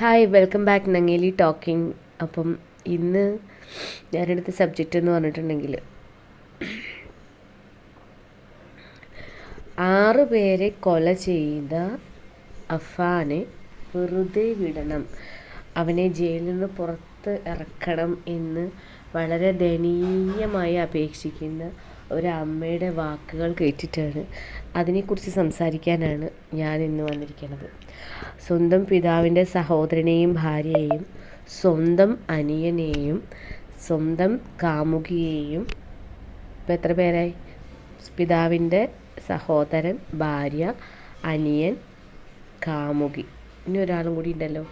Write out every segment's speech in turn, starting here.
Hi welcome back Nangeli talking അപ്പം ഇന്ന് ഞാനെടുത്ത subject എന്ന് പറഞ്ഞിട്ടുണ്ടെങ്കിൽ ആറ് പേരെ കൊല ചെയ്ത അഫാനെ വെറുതെ വിടണം. അവനെ ജയിലിൽ നിന്ന് പുറത്ത് ഇറക്കണം എന്ന് വളരെ ദയനീയമായി അപേക്ഷിക്കുന്ന ഒരമ്മയുടെ വാക്കുകൾ കേട്ടിട്ടാണ് അതിനെക്കുറിച്ച് സംസാരിക്കാനാണ് ഞാൻ ഇന്ന് വന്നിരിക്കുന്നത്. സ്വന്തം പിതാവിന്റെ സഹോദരനെയും ഭാര്യയെയും സ്വന്തം അനിയനെയും സ്വന്തം കാമുകിയെയും ഇപ്പം എത്ര പേരായി? പിതാവിന്റെ സഹോദരൻ ഭാര്യ അനിയൻ കാമുകി. ഇനി ഒരാളും കൂടി ഉണ്ടല്ലോ.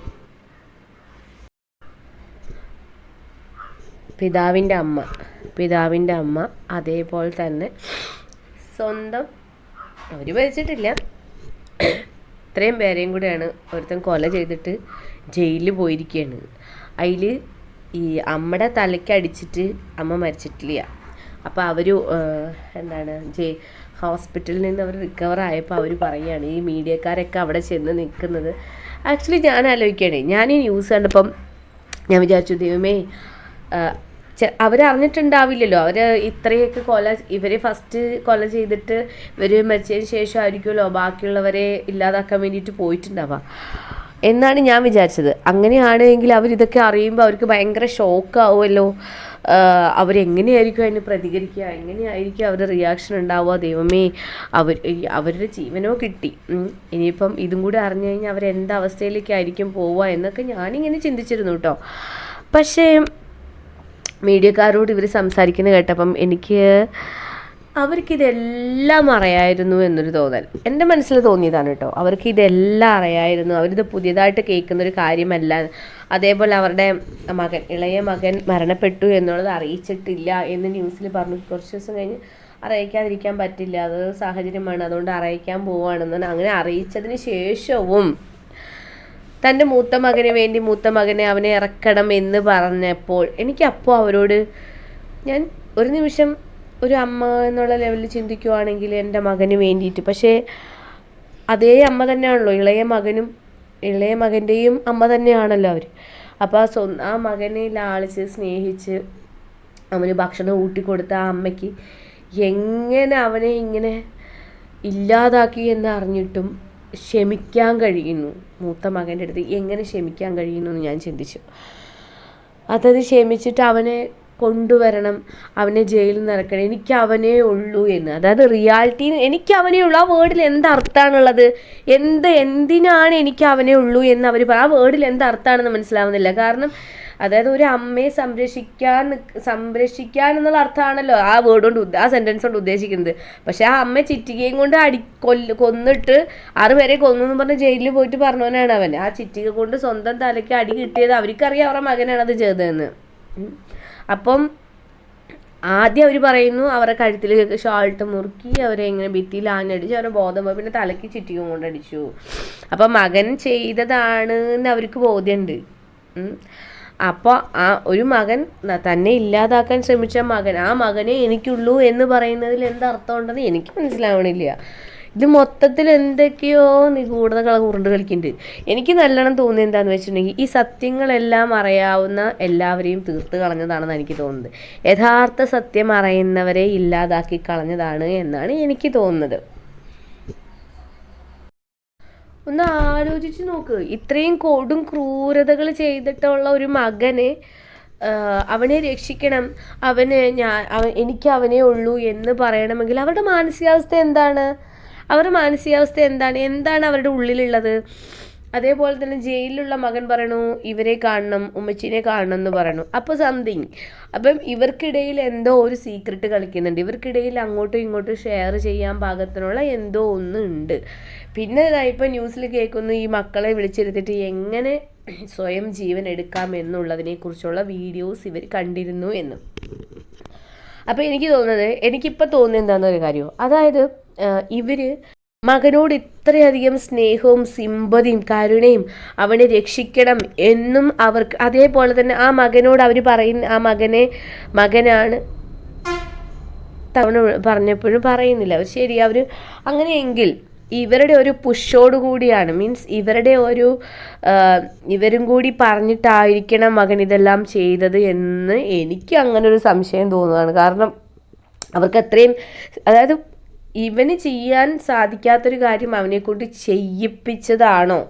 പിതാവിന്റെ അമ്മ. പിതാവിന്റെ അമ്മ അതേപോലെ തന്നെ സ്വന്തം അവർ മരിച്ചിട്ടില്ല. ഇത്രയും പേരെയും കൂടെയാണ് ഒരുത്തൻ കൊല ചെയ്തിട്ട് ജയിലിൽ പോയിരിക്കുകയാണ് അതിൽ ഈ അമ്മയുടെ തലയ്ക്ക് അടിച്ചിട്ട് അമ്മ മരിച്ചിട്ടില്ല. അപ്പോൾ അവർ എന്താണ് ജെ ഹോസ്പിറ്റലിൽ നിന്ന് അവർ റിക്കവർ ആയപ്പോൾ അവർ പറയുകയാണ് ഈ മീഡിയക്കാരൊക്കെ അവിടെ ചെന്ന് നിൽക്കുന്നത്. ആക്ച്വലി ഞാൻ ആലോചിക്കുകയാണ്. ഞാൻ ഈ ന്യൂസ് കണ്ടപ്പം ഞാൻ വിചാരിച്ചു ദൈവമേ അവരറിഞ്ഞിട്ടുണ്ടാവില്ലല്ലോ. അവർ ഇത്രയൊക്കെ കൊല ഇവരെ ഫസ്റ്റ് കൊല ചെയ്തിട്ട് ഇവർ മരിച്ചതിന് ശേഷം ആയിരിക്കുമല്ലോ ബാക്കിയുള്ളവരെ ഇല്ലാതാക്കാൻ വേണ്ടിയിട്ട് പോയിട്ടുണ്ടാവുക. എന്നാണ് ഞാൻ വിചാരിച്ചത്. അങ്ങനെയാണെങ്കിൽ അവരിതൊക്കെ അറിയുമ്പോൾ അവർക്ക് ഭയങ്കര ഷോക്കാവുമല്ലോ അവരെങ്ങനെയായിരിക്കും അതിന് പ്രതികരിക്കുക? എങ്ങനെയായിരിക്കും അവരുടെ റിയാക്ഷൻ ഉണ്ടാവുക? ദൈവമേ അവർ അവരുടെ ജീവനോ കിട്ടി. ഇനിയിപ്പം ഇതും കൂടി അറിഞ്ഞു കഴിഞ്ഞാൽ അവർ അവസ്ഥയിലേക്കായിരിക്കും പോവുക എന്നൊക്കെ ഞാനിങ്ങനെ ചിന്തിച്ചിരുന്നു കേട്ടോ. പക്ഷേ മീഡിയക്കാരോട് ഇവർ സംസാരിക്കുന്നത് കേട്ടപ്പം എനിക്ക് അവർക്കിതെല്ലാം അറിയായിരുന്നു എന്നൊരു തോന്നൽ. എന്റെ മനസ്സിൽ തോന്നിയതാണ് കേട്ടോ. അവർക്ക് ഇതെല്ലാം അറിയായിരുന്നു. അവരിത് പുതിയതായിട്ട് കേൾക്കുന്നൊരു കാര്യമല്ല. അതേപോലെ അവരുടെ മകൻ ഇളയ മകൻ മരണപ്പെട്ടു എന്നുള്ളത് അറിയിച്ചിട്ടില്ല എന്ന് ന്യൂസിൽ പറഞ്ഞു. കുറച്ച് ദിവസം കഴിഞ്ഞ് അറിയിക്കാതിരിക്കാൻ പറ്റില്ല. അത് സാഹചര്യമാണ്. അതുകൊണ്ട് അറിയിക്കാൻ പോവുകയാണെന്ന് അങ്ങനെ അറിയിച്ചതിന് ശേഷവും തന്റെ മൂത്ത മകന് വേണ്ടി മൂത്ത മകനെ അവനെ ഇറക്കണം എന്ന് പറഞ്ഞപ്പോൾ എനിക്കപ്പോൾ അവരോട് ഞാൻ ഒരു നിമിഷം ഒരു അമ്മ എന്നുള്ള ലെവലിൽ ചിന്തിക്കുവാണെങ്കിൽ എന്റെ മകന് വേണ്ടിയിട്ട്. പക്ഷേ അതേ അമ്മ തന്നെയാണല്ലോ. ഇളയ മകനും ഇളയ മകന്റെയും അമ്മ തന്നെയാണല്ലോ അവർ അപ്പോൾ ആ സ്വ ആ മകനെ ലാളിച്ച് സ്നേഹിച്ച് അവന് ഭക്ഷണം ഊട്ടിക്കൊടുത്ത ആ അമ്മയ്ക്ക് എങ്ങനെ അവനെ ഇങ്ങനെ ഇല്ലാതാക്കി എന്ന് അറിഞ്ഞിട്ടും ക്ഷമിക്കാൻ കഴിയുന്നു. മൂത്ത മകന്റെ അടുത്ത് എങ്ങനെ ക്ഷമിക്കാൻ കഴിയുന്നു എന്ന് ഞാൻ ചിന്തിച്ചു. അതത് ക്ഷമിച്ചിട്ട് അവനെ കൊണ്ടുവരണം. അവനെ ജയിലിൽ നിന്ന് ഇറക്കണം. എനിക്ക് അവനേ ഉള്ളൂ എന്ന്. അതായത് റിയാലിറ്റി എനിക്ക് അവനേ ഉള്ളൂ. ആ വേർഡിൽ എന്ത് അർത്ഥമാണുള്ളത്? എന്ത് എന്തിനാണ് എനിക്ക് അവനേ ഉള്ളൂ എന്ന് അവർ ആ വേർഡിൽ എന്ത് അർത്ഥമാണെന്ന് മനസ്സിലാവുന്നില്ല. കാരണം അതായത് ഒരു അമ്മയെ സംരക്ഷിക്കാൻ സംരക്ഷിക്കാൻ എന്നുള്ള അർത്ഥമാണല്ലോ ആ വേർഡ് കൊണ്ട് ആ സെന്റൻസ് കൊണ്ട് ഉദ്ദേശിക്കുന്നത്. പക്ഷെ ആ അമ്മ ചിറ്റികയും കൊണ്ട് അടി കൊല്ല കൊന്നിട്ട് ആറുപേരെ കൊന്നു എന്ന് പറഞ്ഞ് ജയിലിൽ പോയിട്ട് പറഞ്ഞവനാണ് അവൻ. ആ ചിറ്റിക കൊണ്ട് സ്വന്തം തലയ്ക്ക് അടി കിട്ടിയത് അവർക്കറിയാം അവരുടെ മകനാണ് അത് ചെയ്തതെന്ന്. അപ്പം ആദ്യം അവർ പറയുന്നു അവരെ കഴുത്തിൽ ഷാൾട്ട് മുറുക്കി അവരെ ഇങ്ങനെ ഭിത്തിയിൽ ആഞ്ഞടിച്ച് അവരെ ബോധം പോയി പിന്നെ തലയ്ക്ക് ചുറ്റിക്കും കൊണ്ടടിച്ചു അപ്പം മകൻ ചെയ്തതാണ് അവർക്ക് ബോധ്യമുണ്ട് അപ്പോൾ ആ ഒരു മകൻ തന്നെ ഇല്ലാതാക്കാൻ ശ്രമിച്ച മകൻ ആ മകനെ എനിക്കുള്ളൂ എന്ന് പറയുന്നതിൽ എന്തർത്ഥം ഉണ്ടെന്ന് എനിക്ക് മനസ്സിലാവണില്ല. ഇത് മൊത്തത്തിൽ എന്തൊക്കെയോ നിഗൂഢതകൾ ഉരുണ്ട് കളിക്കുന്നുണ്ട് എനിക്ക് നല്ലോണം തോന്നിയത് എന്താണെന്ന് വെച്ചിട്ടുണ്ടെങ്കിൽ ഈ സത്യങ്ങളെല്ലാം അറിയാവുന്ന എല്ലാവരെയും തീർത്ത് കളഞ്ഞതാണെന്ന് എനിക്ക് തോന്നുന്നത്. യഥാർത്ഥ സത്യം അറിയുന്നവരെ ഇല്ലാതാക്കി കളഞ്ഞതാണ് എന്നാണ് എനിക്ക് തോന്നുന്നത്. ഒന്ന് ആലോചിച്ച് നോക്ക്. ഇത്രയും കൊടും ക്രൂരതകൾ ചെയ്തിട്ടുള്ള ഒരു മകനെ അവനെ രക്ഷിക്കണം. അവന് ഞാൻ എനിക്ക് അവനേ ഉള്ളൂ എന്ന് പറയണമെങ്കിൽ അവരുടെ മാനസികാവസ്ഥ എന്താണ്? അവരുടെ മാനസികാവസ്ഥ എന്താണ്? എന്താണ് അവരുടെ ഉള്ളിലുള്ളത്? അതേപോലെ തന്നെ ജയിലിലുള്ള മകൻ പറയണു ഇവരെ കാണണം ഉമ്മച്ചീനെ കാണണം എന്ന് പറയണു. അപ്പോൾ സംതിങ് അപ്പം ഇവർക്കിടയിൽ എന്തോ ഒരു സീക്രട്ട് കളിക്കുന്നുണ്ട്. ഇവർക്കിടയിൽ അങ്ങോട്ടും ഇങ്ങോട്ടും ഷെയർ ചെയ്യാൻ പാകത്തിനുള്ള എന്തോ ഒന്ന് ഉണ്ട്. പിന്നെ ഇതായിപ്പോൾ ന്യൂസിൽ കേൾക്കുന്നു ഈ മക്കളെ വിളിച്ചിരുത്തിട്ട് എങ്ങനെ സ്വയം ജീവൻ എടുക്കാം എന്നുള്ളതിനെ കുറിച്ചുള്ള വീഡിയോസ് ഇവർ കണ്ടിരുന്നു എന്ന്. അപ്പോൾ എനിക്ക് തോന്നുന്നത് എനിക്കിപ്പോൾ തോന്നുന്നത് എന്താണെന്നൊരു കാര്യമോ അതായത് ഇവർ മകനോട് ഇത്രയധികം സ്നേഹവും സിമ്പതിയും കരുണയും അവനെ രക്ഷിക്കണം എന്നും അവർക്ക് അതേപോലെ തന്നെ ആ മകനോട് അവർ പറയുന്ന ആ മകനെ മകനാണ് തവണ പറഞ്ഞപ്പോഴും പറയുന്നില്ല. അവർ ശരി അവർ അങ്ങനെയെങ്കിൽ ഇവരുടെ ഒരു പുഷോട് കൂടിയാണ്. മീൻസ് ഇവരുടെ ഒരു ഇവരും കൂടി പറഞ്ഞിട്ടായിരിക്കണം മകൻ ഇതെല്ലാം ചെയ്തത് എന്ന് എനിക്ക് അങ്ങനെ ഒരു സംശയം തോന്നുകയാണ്. കാരണം അവർക്ക് അത്രയും അതായത് ഇവന് ചെയ്യാൻ സാധിക്കാത്തൊരു കാര്യം അവനെ കൊണ്ട് ചെയ്യിപ്പിച്ചതാണോ?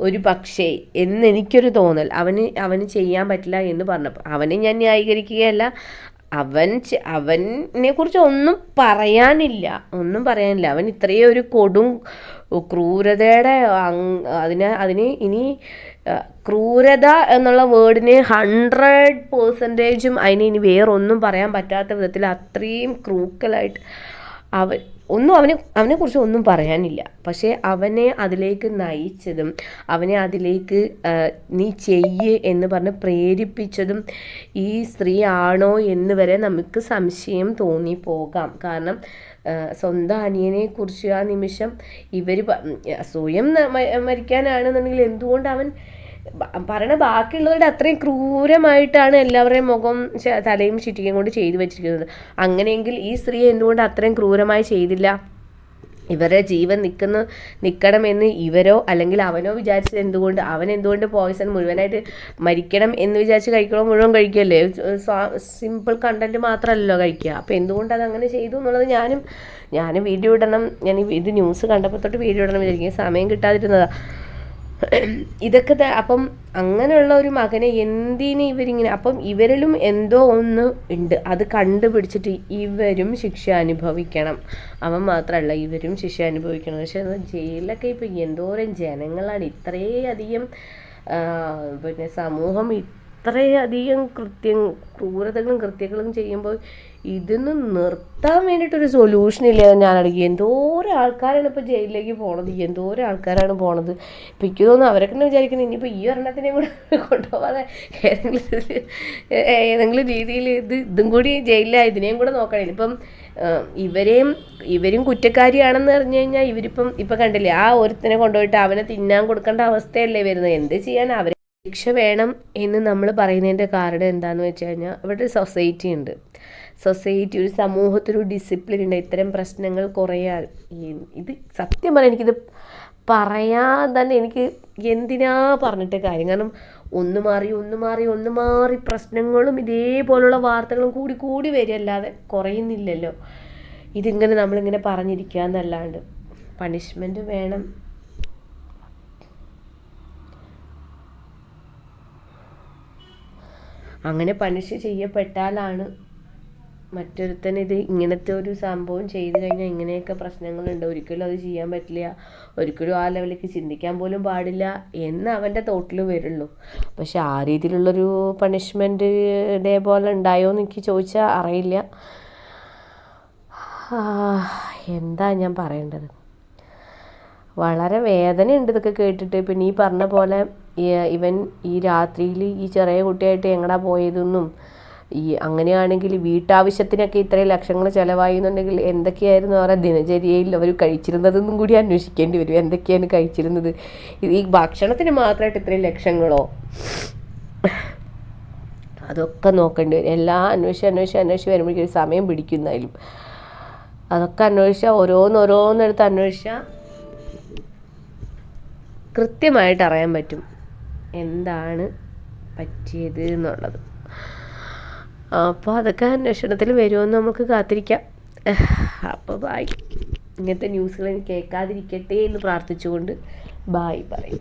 ഒരു പക്ഷേ എന്നെനിക്കൊരു തോന്നൽ. അവന് അവന് ചെയ്യാൻ പറ്റില്ല എന്ന് പറഞ്ഞപ്പോൾ അവനെ ഞാൻ ന്യായീകരിക്കുകയല്ല. അവൻ അവനെ കുറിച്ച് ഒന്നും പറയാനില്ല. ഒന്നും പറയാനില്ല. അവൻ ഇത്രയും ഒരു കൊടും ക്രൂരതയുടെ അതിന് അതിന് ഇനി ക്രൂരത എന്നുള്ള വേർഡിന് ഹൺഡ്രഡ് പേഴ്സന്റേജും അതിന് ഇനി വേറൊന്നും പറയാൻ പറ്റാത്ത വിധത്തിൽ അത്രയും ക്രൂക്കലായിട്ട് അവൻ ഒന്നും അവനെ അവനെക്കുറിച്ച് ഒന്നും പറയാനില്ല. പക്ഷേ അവനെ അതിലേക്ക് നയിച്ചതും അവനെ അതിലേക്ക് നീ ചെയ്യ് എന്ന് പറഞ്ഞ് പ്രേരിപ്പിച്ചതും ഈ സ്ത്രീ ആണോ എന്ന് വരെ നമുക്ക് സംശയം തോന്നിപ്പോകാം. കാരണം സ്വന്തം അനിയനെ കുറിച്ച് ആ നിമിഷം ഇവർ സ്വയം മരിക്കാനാണെന്നുണ്ടെങ്കിൽ എന്തുകൊണ്ട് അവൻ പറയണ ബാക്കിയുള്ളവരുടെ അത്രയും ക്രൂരമായിട്ടാണ് എല്ലാവരുടെയും മുഖം തലയും ചുറ്റികയും കൊണ്ട് ചെയ്തു വെച്ചിരിക്കുന്നത്. അങ്ങനെയെങ്കിൽ ഈ സ്ത്രീ എന്തുകൊണ്ട് അത്രയും ക്രൂരമായി ചെയ്തില്ല? ഇവരുടെ ജീവൻ നിൽക്കുന്ന നിൽക്കണമെന്ന് ഇവരോ അല്ലെങ്കിൽ അവനോ വിചാരിച്ചത് എന്തുകൊണ്ട്? അവൻ എന്തുകൊണ്ട് പോയിസൺ മുഴുവനായിട്ട് മരിക്കണം എന്ന് വിചാരിച്ച് കഴിക്കണോ? മുഴുവൻ കഴിക്കല്ലേ സിമ്പിൾ കണ്ടന്റ് മാത്രമല്ലല്ലോ കഴിക്കുക. അപ്പോൾ എന്തുകൊണ്ട് അത് അങ്ങനെ ചെയ്തു എന്നുള്ളത് ഞാനും ഞാനും വീഡിയോ ഇടണം. ഞാൻ ഇത് ന്യൂസ് കണ്ടപ്പോൾ തൊട്ട് വീഡിയോ ഇടണം വിചാരിക്കും സമയം കിട്ടാതിരുന്നതാണ് ഇതൊക്കെ അപ്പം അങ്ങനെയുള്ള ഒരു മകനെ എന്തിന് ഇവരിങ്ങനെ അപ്പം ഇവരിലും എന്തോ ഒന്ന് ഉണ്ട്. അത് കണ്ടുപിടിച്ചിട്ട് ഇവരും ശിക്ഷ അനുഭവിക്കണം. അവൻ മാത്രമല്ല ഇവരും ശിക്ഷ അനുഭവിക്കണം. പക്ഷെ ജയിലിലൊക്കെ ഇപ്പം എന്തോരം ജനങ്ങളാണ്. ഇത്രയധികം പിന്നെ സമൂഹം ഇത്രയധികം കൃത്യം ക്രൂരതകളും കൃത്യങ്ങളും ചെയ്യുമ്പോൾ ഇതൊന്ന് നിർത്താൻ വേണ്ടിയിട്ടൊരു സൊല്യൂഷൻ ഇല്ല ഞാൻ എന്തോരം ആൾക്കാരാണ് ഇപ്പോൾ ജയിലിലേക്ക് പോണത്? എന്തോരം ആൾക്കാരാണ് പോണത്? ഇപ്പം എനിക്ക് തോന്നുന്നു അവരൊക്കെ തന്നെ വിചാരിക്കുന്നത് ഇനിയിപ്പോൾ ഈ ഒരെണ്ണത്തിനെയും കൂടെ കൊണ്ടുപോകാതെ ഏതെങ്കിലും ഏതെങ്കിലും രീതിയിൽ ഇത് ഇതും കൂടി ജയിലിൽ ഇതിനെയും കൂടെ നോക്കണം. ഇപ്പം ഇവരെയും ഇവരും കുറ്റക്കാരിയാണെന്ന് പറഞ്ഞു കഴിഞ്ഞാൽ ഇവരിപ്പം ഇപ്പം കണ്ടില്ലേ ആ ഒരുത്തിനെ കൊണ്ടുപോയിട്ട് അവനെ തിന്നാൻ കൊടുക്കേണ്ട അവസ്ഥയല്ലേ വരുന്നത്. എന്ത് ചെയ്യാൻ അവർ ശിക്ഷ വേണം എന്ന് നമ്മൾ പറയുന്നതിന്റെ കാരണം എന്താണെന്ന് വെച്ച് കഴിഞ്ഞാൽ ഇവിടെ സൊസൈറ്റി ഉണ്ട്. സൊസൈറ്റി ഒരു സമൂഹത്തിലൊരു ഡിസിപ്ലിൻ ഉണ്ട്. ഇത്തരം പ്രശ്നങ്ങൾ കുറയാൻ ഇത് സത്യം പറയാൻ എനിക്കിത് പറയാൻ തന്നെ എനിക്ക് എന്തിനാ പറഞ്ഞിട്ട് കാര്യം? കാരണം ഒന്ന് മാറി ഒന്ന് മാറി ഒന്ന് മാറി പ്രശ്നങ്ങളും ഇതേപോലുള്ള വാർത്തകളും കൂടി കൂടി വരികയല്ലാതെ കുറയുന്നില്ലല്ലോ. ഇതിങ്ങനെ നമ്മളിങ്ങനെ പറഞ്ഞിരിക്കുക എന്നല്ലാണ്ട് പണിഷ്മെന്റ് വേണം. അങ്ങനെ പണിഷ് ചെയ്യപ്പെട്ടാലാണ് മറ്റൊരുത്തൻ ഇത് ഇങ്ങനത്തെ ഒരു സംഭവം ചെയ്തു കഴിഞ്ഞാൽ ഇങ്ങനെയൊക്കെ പ്രശ്നങ്ങളുണ്ട്. ഒരിക്കലും അത് ചെയ്യാൻ പറ്റില്ല. ഒരിക്കലും ആ ലെവലിലേക്ക് ചിന്തിക്കാൻ പോലും പാടില്ല എന്ന് അവന്റെ തോട്ടിൽ വരുള്ളൂ. പക്ഷെ ആ രീതിയിലുള്ളൊരു പണിഷ്മെന്റ് ഇതേപോലെ ഉണ്ടായോ എന്ന് എനിക്ക് ചോദിച്ചാൽ അറിയില്ല. എന്താ ഞാൻ പറയേണ്ടത്? വളരെ വേദനയുണ്ട് ഇതൊക്കെ കേട്ടിട്ട്. പിന്നെ ഈ പറഞ്ഞ പോലെ ഇവൻ ഈ രാത്രിയിൽ ഈ ചെറിയ കുട്ടിയായിട്ട് എങ്ങടാ പോയതെന്നും ഈ അങ്ങനെയാണെങ്കിൽ വീട്ടാവശ്യത്തിനൊക്കെ ഇത്രയും ലക്ഷങ്ങൾ ചിലവായി എന്നുണ്ടെങ്കിൽ എന്തൊക്കെയായിരുന്നു അവരുടെ ദിനചര്യയിൽ അവർ കഴിച്ചിരുന്നതെന്നും കൂടി അന്വേഷിക്കേണ്ടി വരും. എന്തൊക്കെയാണ് കഴിച്ചിരുന്നത്? ഈ ഭക്ഷണത്തിന് മാത്രമായിട്ട് ഇത്രയും ലക്ഷങ്ങളോ? അതൊക്കെ നോക്കേണ്ടി വരും. എല്ലാം അന്വേഷിച്ച് അന്വേഷിച്ച് അന്വേഷിച്ച് വരുമ്പോഴേക്കും സമയം പിടിക്കുന്നതിലും. അതൊക്കെ അന്വേഷിച്ചാൽ ഓരോന്നോരോന്നെടുത്ത് അന്വേഷിച്ചാൽ കൃത്യമായിട്ട് അറിയാൻ പറ്റും. എന്താണ് പറ്റിയത് എന്നുള്ളത്. അപ്പോൾ അതൊക്കെ അന്വേഷണത്തിൽ വരുമെന്ന് നമുക്ക് കാത്തിരിക്കാം. അപ്പോൾ ബായ് ഇങ്ങനത്തെ ന്യൂസുകൾ കേൾക്കാതിരിക്കട്ടെ എന്ന് പ്രാർത്ഥിച്ചുകൊണ്ട് ബായ് പറയും